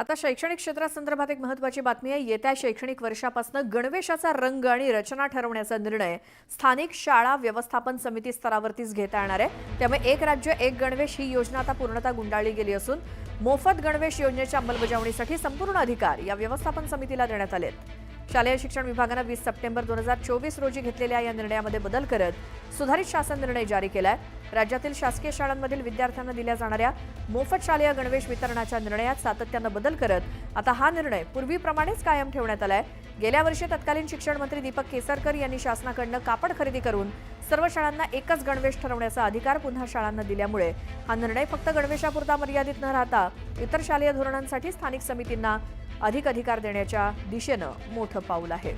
आता शैक्षणिक क्षेत्रासंदर्भात एक महत्त्वाची बातमी आहे येत्या शैक्षणिक वर्षापासून गणवेशाचा रंग आणि रचना ठरवण्याचा निर्णय स्थानिक शाळा व्यवस्थापन समिती स्तरावरतीच घेता येणार आहे त्यामुळे एक राज्य एक गणवेश ही योजना आता पूर्णतः गुंडाळली गेली असून मोफत गणवेश योजनेच्या अंमलबजावणीसाठी संपूर्ण अधिकार या व्यवस्थापन समितीला देण्यात आले आहेत. शालेय शिक्षण विभागानं वीस सप्टेंबर दोन हजार चोवीस रोजी घेतलेल्या या निर्णयामध्ये बदल करत सुधारित शासन निर्णय जारी केलाय. राज्यातील शासकीय शाळांमधील विद्यार्थ्यांना दिल्या जाणाऱ्या मोफत शालेय गणवेश वितरणाच्या निर्णयात सातत्यानं बदल करत आता हा निर्णय पूर्वीप्रमाणेच कायम ठेवण्यात आलाय. गेल्या वर्षी तत्कालीन शिक्षण मंत्री दीपक केसरकर यांनी शासनाकडनं कापड खरेदी करून सर्व शाळांना एकच गणवेश ठरवण्याचा अधिकार पुन्हा शाळांना दिल्यामुळे हा निर्णय फक्त गणवेशापुरता मर्यादित न राहता इतर शालेय धोरणांसाठी स्थानिक समितींना अधिक अधिकार देण्याच्या दिशेनं मोठं पाऊल आहे.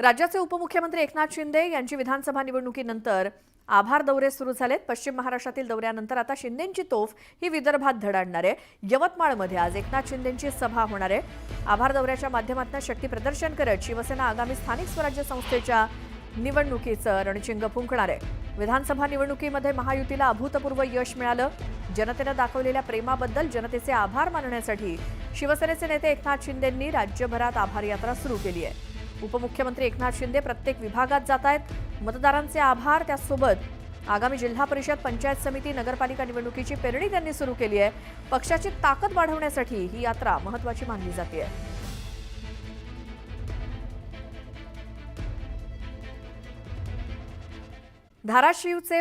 राज्याचे उपमुख्यमंत्री एकनाथ शिंदे यांची विधानसभा निवडणुकीनंतर आभार दौरे सुरू झालेत. पश्चिम महाराष्ट्रातील दौऱ्यानंतर आता शिंदेंची तोफ ही विदर्भात धडाडणार आहे. यवतमाळमध्ये आज एकनाथ शिंदेंची सभा होणार आहे. आभार दौऱ्याच्या माध्यमातून शक्ती प्रदर्शन करत शिवसेना आगामी स्थानिक स्वराज्य संस्थेच्या निवडणुकीचं रणचिंग फुंकणार आहे. विधानसभा निवडणुकीमध्ये महायुतीला अभूतपूर्व यश मिळालं. जनतेनं दाखवलेल्या प्रेमाबद्दल जनतेचे आभार मानण्यासाठी शिवसेनेचे नेते एकनाथ शिंदेंनी राज्यभरात आभार यात्रा सुरू केली आहे. उपमुख्यमंत्री एकनाथ शिंदे प्रत्येक विभागात जात आहेत. मतदारांचे आभार त्यासोबत. आगामी जिल्हा परिषद पंचायत समिती नगरपालिका निवडणुकीची पेरणी त्यांनी सुरू केली आहे. पक्षाची ताकद वाढवण्यासाठी ही यात्रा महत्वाची मानली जाते. धाराशिवचे